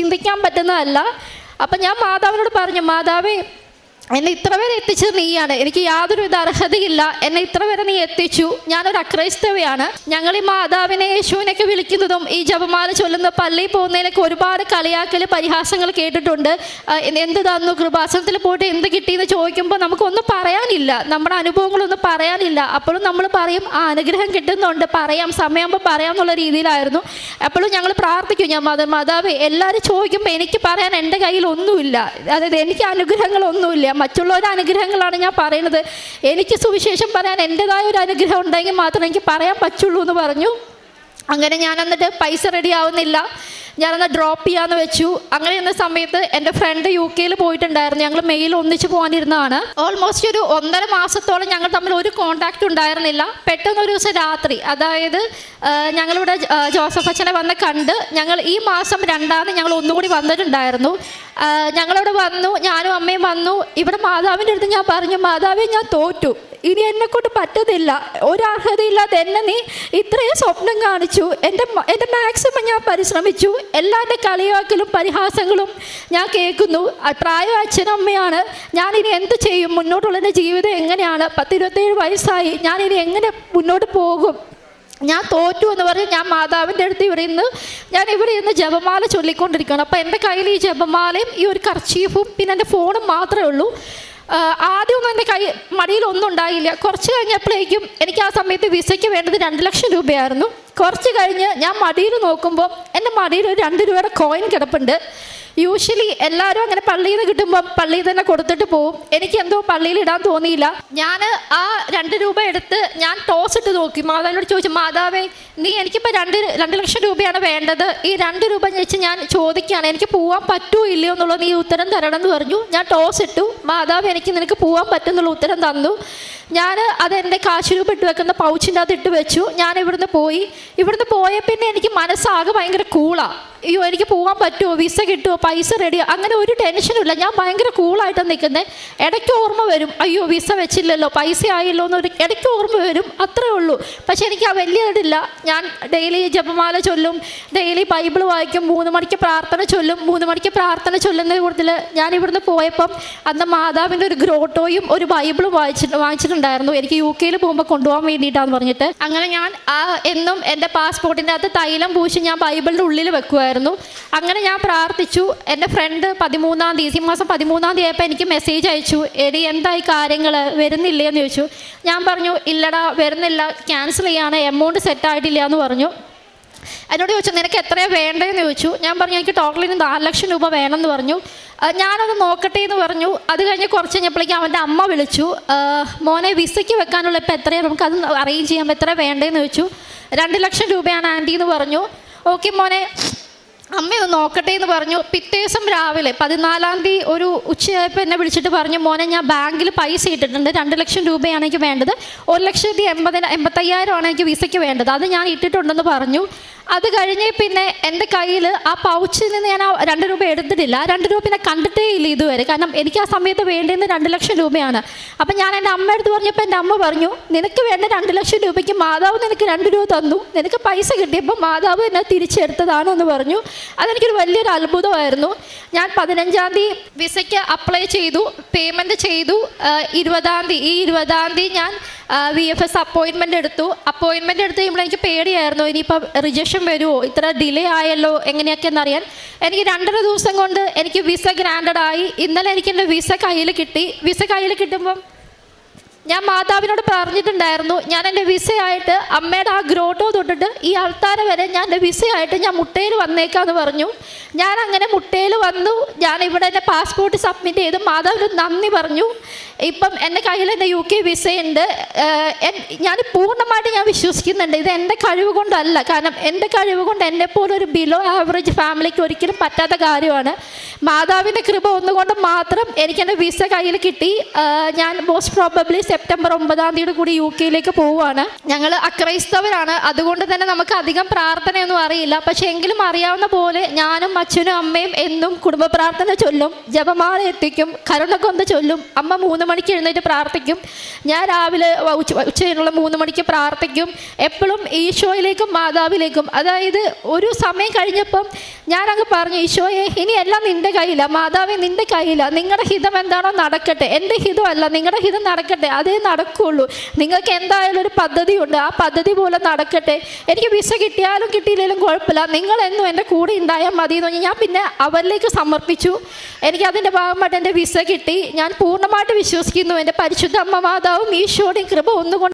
ചിന്തിക്കാൻ പറ്റുന്നതല്ല. അപ്പം ഞാൻ മാതാവിനോട് പറഞ്ഞു മാതാവേ എന്നെ ഇത്ര വരെ എത്തിച്ചത് നീയാണ്. എനിക്ക് യാതൊരു വിധ അർഹതയില്ല. എന്നെ ഇത്ര വരെ നീ എത്തിച്ചു. ഞാനൊരു അക്രൈസ്തവയാണ്. ഞങ്ങൾ ഈ മാതാവിനെ യേശുവിനൊക്കെ വിളിക്കുന്നതും ഈ ജപമാല ചൊല്ലുന്ന പള്ളിയിൽ പോകുന്നതിനൊക്കെ ഒരുപാട് കളിയാക്കൽ പരിഹാസങ്ങൾ കേട്ടിട്ടുണ്ട്. എന്ത് തന്നു? കൃപാസനത്തിൽ പോയിട്ട് എന്ത് കിട്ടിയെന്ന് ചോദിക്കുമ്പോൾ നമുക്കൊന്നും പറയാനില്ല. നമ്മുടെ അനുഭവങ്ങളൊന്നും പറയാനില്ല. അപ്പോഴും നമ്മൾ പറയും ആ അനുഗ്രഹം കിട്ടുന്നുണ്ട്. പറയാം. സമയമാകുമ്പോൾ പറയാം എന്നുള്ള രീതിയിലായിരുന്നു. അപ്പോഴും ഞങ്ങൾ പ്രാർത്ഥിക്കും. ഞാൻ മത മാതാവ് എല്ലാവരും ചോദിക്കുമ്പോൾ എനിക്ക് പറയാൻ എന്റെ കയ്യിൽ ഒന്നുമില്ല. അതായത് എനിക്ക് അനുഗ്രഹങ്ങളൊന്നുമില്ല. മറ്റുള്ളവരുടെ അനുഗ്രഹങ്ങളാണ് ഞാൻ പറയുന്നത്. എനിക്ക് സുവിശേഷം പറയാൻ എന്റെതായ ഒരു അനുഗ്രഹം ഉണ്ടെങ്കിൽ മാത്രമേ എനിക്ക് പറയാൻ പറ്റുള്ളൂ എന്ന് പറഞ്ഞു. അങ്ങനെ ഞാൻ എന്നിട്ട് പൈസ റെഡി ആവുന്നില്ല. ഞാനന്ന് ഡ്രോപ്പ് ചെയ്യാന്ന് വെച്ചു. അങ്ങനെ ഇരുന്ന സമയത്ത് എന്റെ ഫ്രണ്ട് യു കെയിൽ പോയിട്ടുണ്ടായിരുന്നു. ഞങ്ങൾ മെയിൽ ഒന്നിച്ച് പോകാനിരുന്നതാണ്. ഓൾമോസ്റ്റ് ഒരു ഒന്നര മാസത്തോളം ഞങ്ങൾ തമ്മിൽ ഒരു കോണ്ടാക്റ്റ് ഉണ്ടായിരുന്നില്ല. പെട്ടെന്ന് ഒരു ദിവസം രാത്രി അതായത് ഞങ്ങളിവിടെ ജോസഫ് അച്ഛനെ വന്ന് കണ്ട് ഞങ്ങൾ ഈ മാസം രണ്ടാമത് ഞങ്ങൾ ഒന്നുകൂടി വന്നിട്ടുണ്ടായിരുന്നു. ഞങ്ങളിവിടെ വന്നു ഞാനും അമ്മയും വന്നു. ഇവിടെ മാതാവിന്റെ അടുത്ത് ഞാൻ പറഞ്ഞു മാതാവേ ഞാൻ തോറ്റു. ഇനി എന്നെ കൊണ്ട് പറ്റത്തില്ല. ഒരർഹതയില്ലാതെ എന്നെ നീ ഇത്രയും സ്വപ്നം കാണിച്ചു. എന്റെ എന്റെ മാക്സിമം ഞാൻ പരിശ്രമിച്ചു. എല്ലാവരുടെ കളിയാക്കലും പരിഹാസങ്ങളും ഞാൻ കേൾക്കുന്നു. പ്രായം അച്ഛനും അമ്മയാണ്. ഞാനിനി എന്ത് ചെയ്യും? മുന്നോട്ടുള്ള എന്റെ ജീവിതം എങ്ങനെയാണ്? പത്തിരുപത്തേഴ് വയസ്സായി. ഞാനിനി എങ്ങനെ മുന്നോട്ട് പോകും? ഞാൻ തോറ്റു എന്ന് പറഞ്ഞ് ഞാൻ മാതാവിന്റെ അടുത്ത് ഇവിടെ ഇന്ന് ഞാൻ ഇവിടെ ഇന്ന് ജപമാല ചൊല്ലിക്കൊണ്ടിരിക്കുകയാണ്. അപ്പോൾ എന്റെ കയ്യിൽ ഈ ജപമാലയും ഈ ഒരു കർച്ചീഫും പിന്നെ എന്റെ ഫോണും മാത്രമേ ഉള്ളൂ. ആദ്യമൊന്നും എന്റെ കൈ മടിയിലൊന്നും ഉണ്ടായില്ല. കുറച്ച് കഴിഞ്ഞപ്പോഴേക്കും എനിക്ക് ആ സമയത്ത് വിസയ്ക്ക് വേണ്ടത് രണ്ട് ലക്ഷം രൂപയായിരുന്നു. കുറച്ച് കഴിഞ്ഞ് ഞാൻ മടിയിൽ നോക്കുമ്പോൾ എന്റെ മടിയിൽ ഒരു രണ്ട് രൂപയുടെ കോയിൻ കിടപ്പുണ്ട്. യൂഷ്വലി എല്ലാവരും അങ്ങനെ പള്ളിയിൽ നിന്ന് കിട്ടുമ്പോൾ പള്ളിയിൽ തന്നെ കൊടുത്തിട്ട് പോവും. എനിക്ക് എന്തോ പള്ളിയിൽ ഇടാൻ തോന്നിയില്ല. ഞാൻ ആ രണ്ട് രൂപ എടുത്ത് ഞാൻ ടോസ് ഇട്ട് നോക്കി. മാതാവിനോട് ചോദിച്ചു മാതാവേ നീ എനിക്കിപ്പോൾ രണ്ട് രണ്ട് ലക്ഷം രൂപയാണ് വേണ്ടത്. ഈ രണ്ട് രൂപ വെച്ച് ഞാൻ ചോദിക്കുകയാണ്. എനിക്ക് പോവാൻ പറ്റുമോ ഇല്ലയോ എന്നുള്ളത് നീ ഉത്തരം തരണം എന്ന് പറഞ്ഞു. ഞാൻ ടോസ് ഇട്ടു. മാതാവ് എനിക്ക് നിനക്ക് പോവാൻ പറ്റുന്നുള്ള ഉത്തരം തന്നു. ഞാൻ അതെന്റെ കാശ് രൂപ ഇട്ട് വെക്കുന്ന പൗച്ചിന്റെ അത് ഇട്ട് വെച്ചു. ഞാൻ ഇവിടുന്ന് പോയി. ഇവിടുന്ന് പോയ പിന്നെ എനിക്ക് മനസ്സാകെ ഭയങ്കര കൂളാണ് അയ്യോ എനിക്ക് പോകാൻ പറ്റുമോ? വിസ കിട്ടുമോ? പൈസ റെഡിയോ അങ്ങനെ ഒരു ടെൻഷനും ഇല്ല. ഞാൻ ഭയങ്കര കൂളായിട്ട് നിൽക്കുന്നത് ഇടയ്ക്ക് ഓർമ്മ വരും. അയ്യോ വിസ വെച്ചില്ലല്ലോ പൈസ ആയില്ലോ എന്നൊരു ഇടയ്ക്ക് ഓർമ്മ വരും. അത്രേ ഉള്ളൂ. പക്ഷെ എനിക്ക് ആ വലിയ ഇതില്ല. ഞാൻ ഡെയിലി ജപമാല ചൊല്ലും. ഡെയിലി ബൈബിൾ വായിക്കും. മൂന്ന് മണിക്ക് പ്രാർത്ഥന ചൊല്ലും. മൂന്ന് മണിക്ക് പ്രാർത്ഥന ചൊല്ലുന്ന കൂടുതൽ ഞാൻ ഇവിടുന്ന് പോയപ്പം അന്ന് മാതാവിന്റെ ഒരു ഗ്രോട്ടോയും ഒരു ബൈബിളും വായിച്ചിട്ട് വാങ്ങിച്ചിട്ടുണ്ടായിരുന്നു എനിക്ക് യു കെയിൽ പോകുമ്പോൾ കൊണ്ടുപോകാൻ വേണ്ടിയിട്ടാന്ന് പറഞ്ഞിട്ട്. അങ്ങനെ ഞാൻ ആ എന്നും എന്റെ പാസ്പോർട്ടിന്റെ അകത്ത് തൈലം പൂശി ഞാൻ ബൈബിളിന്റെ ഉള്ളിൽ വെക്കുമായിരുന്നു അങ്ങനെ ഞാൻ പ്രാർത്ഥിച്ചു. എന്റെ ഫ്രണ്ട് പതിമൂന്നാം തീയതി ഈ മാസം പതിമൂന്നാം തീയതി ആയപ്പോൾ എനിക്ക് മെസ്സേജ് അയച്ചു. എടി എന്തായി കാര്യങ്ങൾ വരുന്നില്ലേ? എന്ന് ചോദിച്ചു. ഞാൻ പറഞ്ഞു ഇല്ലടാ വരുന്നില്ല. ക്യാൻസൽ ചെയ്യാണ്. എമൗണ്ട് സെറ്റ് ആയിട്ടില്ല എന്ന് പറഞ്ഞു. എന്നോട് ചോദിച്ചു നിനക്ക് എത്രയാണ് വേണ്ടതെന്ന് ചോദിച്ചു. ഞാൻ പറഞ്ഞു എനിക്ക് ടോട്ടലിന് നാല് ലക്ഷം രൂപ വേണമെന്ന് പറഞ്ഞു. ഞാനത് നോക്കട്ടെ എന്ന് പറഞ്ഞു. അത് കഴിഞ്ഞ് കുറച്ച് കഴിഞ്ഞപ്പോഴേക്കും അവന്റെ അമ്മ വിളിച്ചു. മോനെ വിസയ്ക്ക് വെക്കാനുള്ള ഇപ്പം എത്രയാണ്? നമുക്ക് അത് അറേഞ്ച് ചെയ്യാൻ എത്ര വേണ്ടതെന്ന് ചോദിച്ചു. രണ്ട് ലക്ഷം രൂപയാണ് ആന്റി എന്ന് പറഞ്ഞു. ഓക്കെ മോനെ അമ്മയൊന്ന് നോക്കട്ടെ എന്ന് പറഞ്ഞു. പിറ്റേ ദിവസം രാവിലെ പതിനാലാം തീയതി ഒരു ഉച്ചയായപ്പോൾ എന്നെ വിളിച്ചിട്ട് പറഞ്ഞു മോനെ ഞാൻ ബാങ്കിൽ പൈസ ഇട്ടിട്ടുണ്ട്. രണ്ട് ലക്ഷം രൂപയാണ് എനിക്ക് വേണ്ടത്. ഒരു ലക്ഷത്തി എൺപതിന എൺപത്തയ്യായിരമാണ് എനിക്ക് വിസയ്ക്ക് വേണ്ടത്. അത് ഞാൻ ഇട്ടിട്ടുണ്ടെന്ന് പറഞ്ഞു. അത് കഴിഞ്ഞ് പിന്നെ എന്റെ കയ്യിൽ ആ പൗച്ചിൽ നിന്ന് ഞാൻ ആ രണ്ട് രൂപ എടുത്തിട്ടില്ല. ആ രണ്ട് രൂപ പിന്നെ കണ്ടിട്ടേ ഇല്ല ഇതുവരെ. കാരണം എനിക്ക് ആ സമയത്ത് വേണ്ടിയിരുന്ന രണ്ട് ലക്ഷം രൂപയാണ്. അപ്പം ഞാൻ എന്റെ അമ്മ എടുത്ത് പറഞ്ഞപ്പോൾ എന്റെ അമ്മ പറഞ്ഞു നിനക്ക് വേണ്ട രണ്ട് ലക്ഷം രൂപയ്ക്ക് മാതാവ് നിനക്ക് രണ്ട് രൂപ തന്നു. നിനക്ക് പൈസ കിട്ടിയപ്പോൾ മാതാവ് എന്നെ തിരിച്ചെടുത്തതാണ് എന്ന് പറഞ്ഞു. അതെനിക്കൊരു വലിയൊരു അത്ഭുതമായിരുന്നു. ഞാൻ പതിനഞ്ചാം തീയതി വിസയ്ക്ക് അപ്ലൈ ചെയ്തു പേയ്മെന്റ് ചെയ്തു. ഇരുപതാം തീയതി ഈ ഇരുപതാം തീയതി ഞാൻ വി എഫ് എസ് അപ്പോയിൻമെന്റ് എടുത്തു. അപ്പോയിൻമെന്റ് എടുത്ത് കഴിയുമ്പോൾ എനിക്ക് പേടിയായിരുന്നു. ഇനിയിപ്പോൾ റിജക്ഷൻ വരുമോ ഇത്ര ഡിലേ ആയല്ലോ? എങ്ങനെയൊക്കെ എന്നറിയാൻ എനിക്ക് രണ്ടര ദിവസം കൊണ്ട് എനിക്ക് വിസ ഗ്രാൻഡഡ് ആയി. ഇന്നലെ എനിക്ക് എന്റെ വിസ കയ്യിൽ കിട്ടി. വിസ കയ്യിൽ കിട്ടുമ്പം ഞാൻ മാതാവിനോട് പറഞ്ഞിട്ടുണ്ടായിരുന്നു ഞാൻ എന്റെ വിസയായിട്ട് അമ്മയുടെ ആ ഗ്രോട്ടോ തൊട്ടിട്ട് ഈ ആൾത്താര വരെ ഞാൻ എന്റെ വിസയായിട്ട് ഞാൻ മുട്ടയിൽ വന്നേക്കാന്ന് പറഞ്ഞു. ഞാൻ അങ്ങനെ മുട്ടയിൽ വന്നു ഞാൻ ഇവിടെ എന്റെ പാസ്പോർട്ട് സബ്മിറ്റ് ചെയ്തു മാതാവിന് നന്ദി പറഞ്ഞു. ഇപ്പം എന്റെ കയ്യിൽ എന്റെ യു കെ വിസയുണ്ട്. ഞാൻ പൂർണമായിട്ട് ഞാൻ വിശ്വസിക്കുന്നുണ്ട്. ഇത് എന്റെ കഴിവ് കൊണ്ടല്ല. കാരണം എന്റെ കഴിവ് കൊണ്ട് എന്നെ പോലെ ഒരു ബിലോ ആവറേജ് ഫാമിലിക്ക് ഒരിക്കലും പറ്റാത്ത കാര്യമാണ്. മാതാവിന്റെ കൃപ ഒന്നുകൊണ്ട് മാത്രം എനിക്ക് എന്റെ വിസ കയ്യിൽ കിട്ടി. ഞാൻ മോസ്റ്റ് പ്രോബബ്ലി സെപ്റ്റംബർ ഒമ്പതാം തീയതി കൂടി യു കെയിലേക്ക് പോവുകയാണ്. ഞങ്ങൾ അക്രൈസ്തവരാണ്. അതുകൊണ്ട് തന്നെ നമുക്ക് അധികം പ്രാർത്ഥനയൊന്നും അറിയില്ല. പക്ഷെ എങ്കിലും അറിയാവുന്ന പോലെ ഞാനും അച്ഛനും അമ്മയും എന്നും കുടുംബ പ്രാർത്ഥന ചൊല്ലും. ജപമാല എത്തിക്കും. കരുണക്കൊന്ത ചൊല്ലും. അമ്മ മൂന്ന് മണിക്ക് എഴുന്നേറ്റ് പ്രാർത്ഥിക്കും. ഞാൻ രാവിലെ ഉച്ചയുള്ള ഉച്ച ഉച്ച മൂന്ന് മണിക്ക് പ്രാർത്ഥിക്കും. എപ്പോഴും ഈശോയിലേക്കും മാതാവിലേക്കും. അതായത് ഒരു സമയം കഴിഞ്ഞപ്പം ഞാനങ്ങ് പറഞ്ഞു ഈശോയെ ഇനി എല്ലാം നിന്റെ കയ്യിലാണ് മാതാവേ നിന്റെ കയ്യിലാണ് നിങ്ങളുടെ ഹിതം എന്താണോ നടക്കട്ടെ. എന്റെ ഹിതമല്ല. നിങ്ങളുടെ ഹിതം നടക്കട്ടെ. അതേ നടക്കുകയുള്ളൂ നിങ്ങൾക്ക് എന്തായാലും ഒരു പദ്ധതി ഉണ്ട് ആ പദ്ധതി പോലെ നടക്കട്ടെ. എനിക്ക് വിസ കിട്ടിയാലും കിട്ടിയില്ലെങ്കിലും കുഴപ്പമില്ല. നിങ്ങൾ എന്നും എന്റെ കൂടെ ഉണ്ടായാൽ മതി എന്ന് പറഞ്ഞാൽ ഞാൻ പിന്നെ അവരിലേക്ക് സമർപ്പിച്ചു. എനിക്ക് അതിന്റെ ഭാഗമായിട്ട് എന്റെ വിസ കിട്ടി. ഞാൻ പൂർണമായിട്ട് വിശ്വസിക്കുന്നു. എന്റെ പരിശുദ്ധ അമ്മ മാതാവും ഈശോയുടെയും കൃപ ഒന്നുകൊണ്ട്